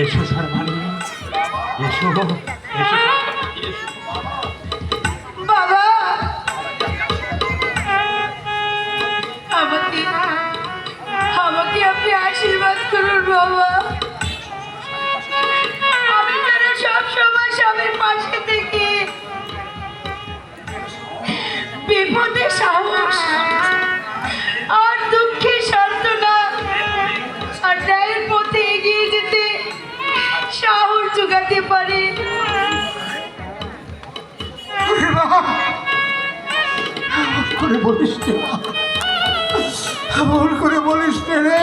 এসো সর্বাণী এসো এসো। বিপদে সাহস আর দুঃখে সান্ত্বনা আর ন্যায়ের পথে এগিয়ে যেতে সাহস যোগাতে পারি। করে বলিস নে করে বলিস রে।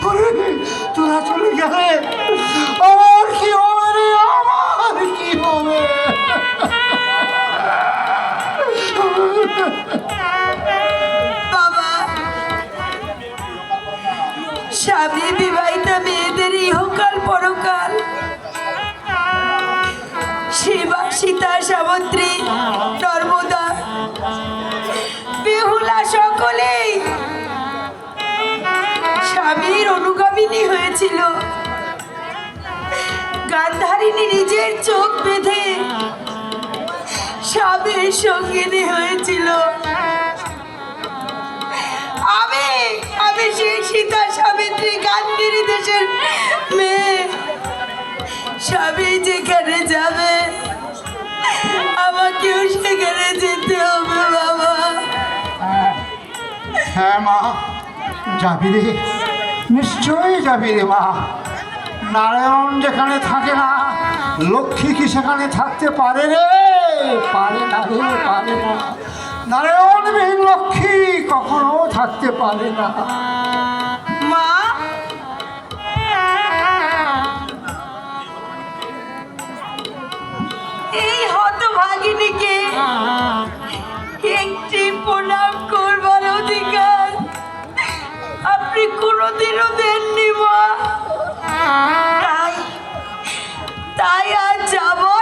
ওরে, তোরা চলে গেলে আমার কি হবে রে আমার কি হবে? বাবা স্বামী বিবাহিতা মেয়েদের ইহকাল পরকাল। শিবা সীতা সামত্রী নর্মদা বেহুলা সকলেই স্বামীর অনুগামিনী হয়েছিল। গান্ধারিনী নিজের চোখ বেঁধে স্বামীর সঙ্গিনী হয়েছিল। আমি আমি সেই সীতা সাবিত্রী গান্ধীর দেশের মেয়ে। স্বামী যেখানে যাবে, আমাকেও সেখানে যেতে হবে, বাবা। হ্যাঁ মা। যাবি রে। নিশ্চয়ই যাবি রে মা। নারায়ণ যেখানে থাকে না, লক্ষ্মী কি সেখানে থাকতে পারে রে? পারে না রে, পারে না। নারায়ণ বিহীন লক্ষ্মী কখনো থাকতে পারে না। কোনোদিনও দেননি মা। তাই আর যাব।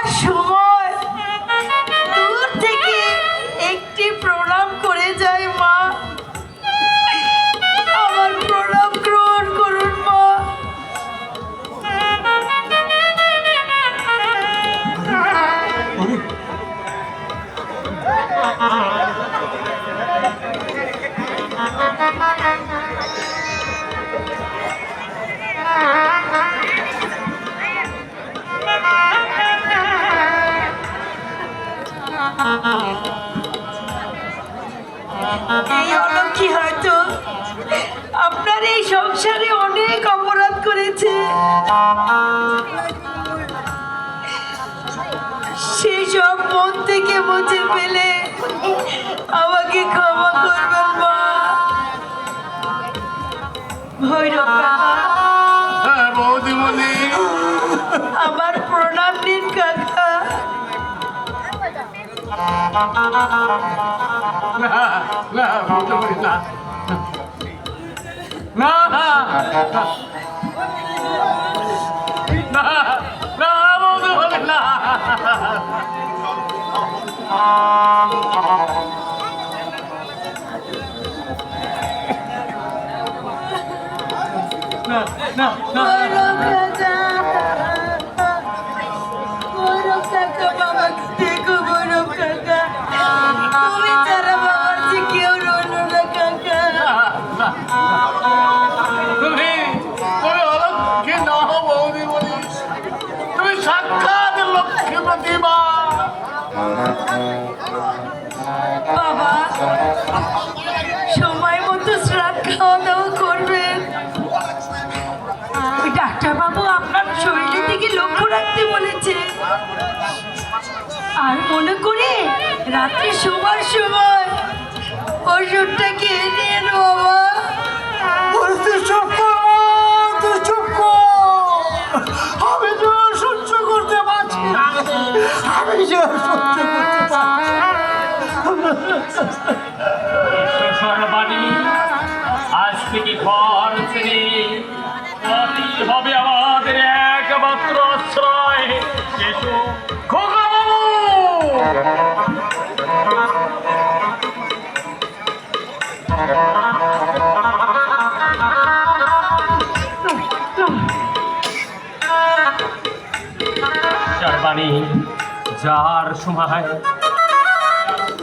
এই হয়তো? আপনার এই সংসারে অনেক অপরাধ করেছে। সেই মন থেকে মুছে ফেলে আমাকে ক্ষমা করবেন মা। ভৈরব হ্যাঁ না না বৌদিমণি না না না না বৌদিমণি না না না আর মনে করে রাত্রি শোবার সময় ওষুধটা খেয়ে নিয়ে সহ্য করতে পারছি আজ থেকে ঘর হবে চারবাণী যার সময়,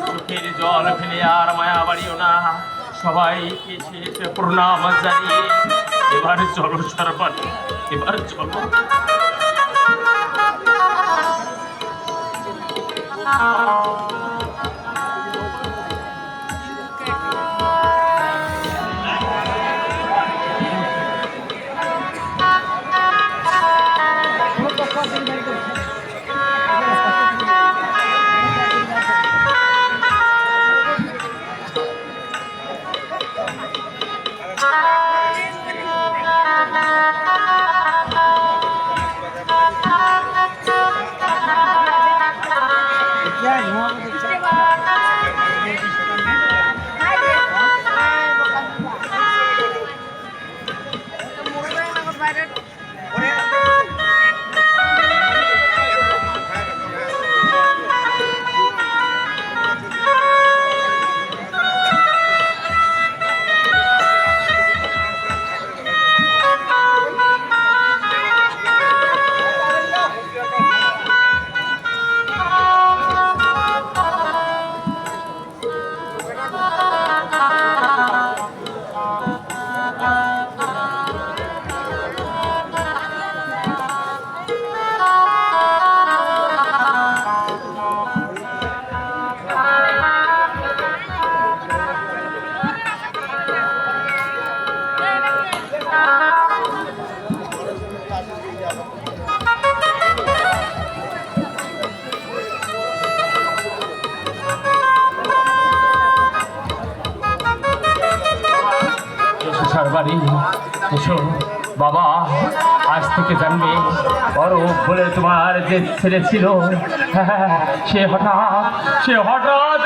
চোখের জল ফেলে আর মায়া বাড়িও না। সবাইকে শেষে প্রণাম জানিয়ে, এবার চলো চারবাণী এবার চলো। এসো Bravo. সরবারি এসো বাবা আজ থেকে জানবে বড় বলে তোমার যে ছেলে ছিল। হ্যাঁ, সে হঠাৎ সে হঠাৎ